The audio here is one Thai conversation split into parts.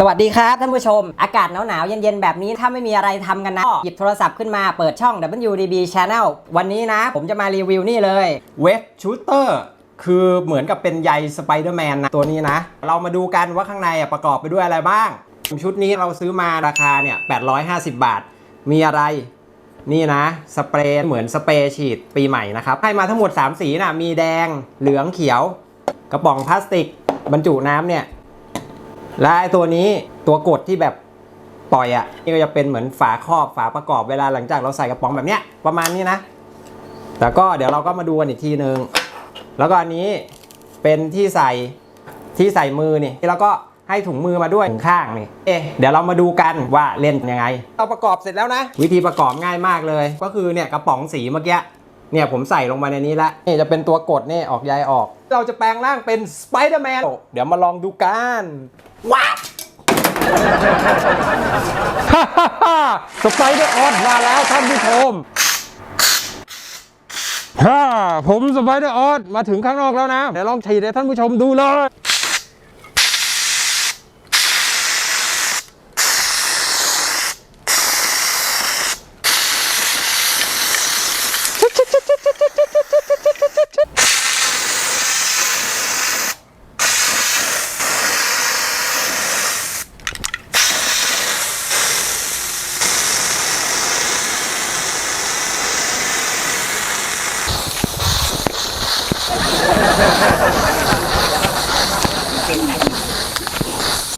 สวัสดีครับท่านผู้ชม อากาศหนาวๆเย็นๆ แบบนี้ถ้าไม่มีอะไรทำกันนะ หยิบโทรศัพท์ขึ้นมาเปิดช่อง WDB Channel วันนี้นะ ผมจะมารีวิวนี่เลยเว็บชูเตอร์คือเหมือนกับเป็นใยสไปเดอร์แมนนะ ตัวนี้นะ เรามาดูกันว่าข้างในประกอบไปด้วยอะไรบ้าง ชุดนี้เราซื้อมาราคาเนี่ย850 บาท มีอะไร นี่นะ สเปรย์เหมือนสเปรย์ฉีดปีใหม่นะครับให้มาทั้งหมด 3 สีนะมีแดงเหลืองเขียว กระป๋องพลาสติก บรรจุน้ำเนี่ย และไอตัวนี้ตัวกดที่แบบปล่อยอะ่ะนี่ก็จะเป็นเหมือนฝาครอบฝาประกอบเวลาหลังจากเราใส่กระป๋องแบบเนี้ยประมาณนี้นะ แต่ก็เดี๋ยวเราก็มาดูกันอีกทีนึง แล้วก็อันนี้เป็นที่ใส่ที่ใส่มือนี่แล้วก็ให้ถุงมือมาด้วยข้างนี่เอ๊ะเดี๋ยวเรามาดูกันว่าเล่นยังไง เราประกอบเสร็จแล้วนะ วิธีประกอบง่ายมากเลย ก็คือเนี่ยกระป๋องสีเมื่อกี้ เนี่ยผมใส่ลงมาในนี้ละนี่จะเป็นตัวกดนี่ออกใยออก เราจะแปลงร่างเป็นสไปเดอร์แมนเดี๋ยวมาลองดูกันว้าวสไปเดอร์ออสมาแล้วท่านผู้ชมฮ่าผมสไปเดอร์ออสมาถึงข้างนอกแล้วนะ เดี๋ยวลองฉีดให้ท่านผู้ชมดูเลย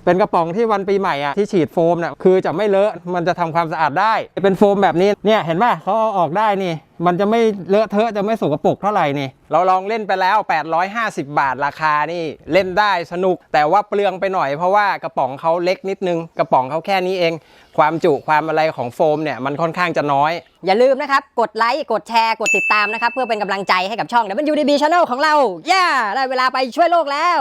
เป็นกระป๋องที่วันปีใหม่อะที่ฉีดโฟมเนี่ยคือจะไม่เลอะมันจะทำความสะอาดได้ เป็นโฟมแบบนี้เนี่ยเห็นป่ะเขาเอาออกได้นี่ มันจะไม่เลอะเทอะจะไม่สกปรกเท่าไหร่นี่ เราลองเล่นไปแล้ว 850 บาทราคานี่เล่นได้สนุก แต่ว่าเปลืองไปหน่อยเพราะว่ากระป๋องเขาเล็กนิดนึงกระป๋องเขาแค่นี้เอง ความจุความอะไรของโฟมเนี่ยมันค่อนข้างจะน้อย อย่าลืมนะครับกดไลค์กดแชร์กดติดตามนะครับเพื่อเป็นกำลังใจให้กับช่อง WDB Channel ของเราย่าได้เวลาไปช่วยโลกแล้ว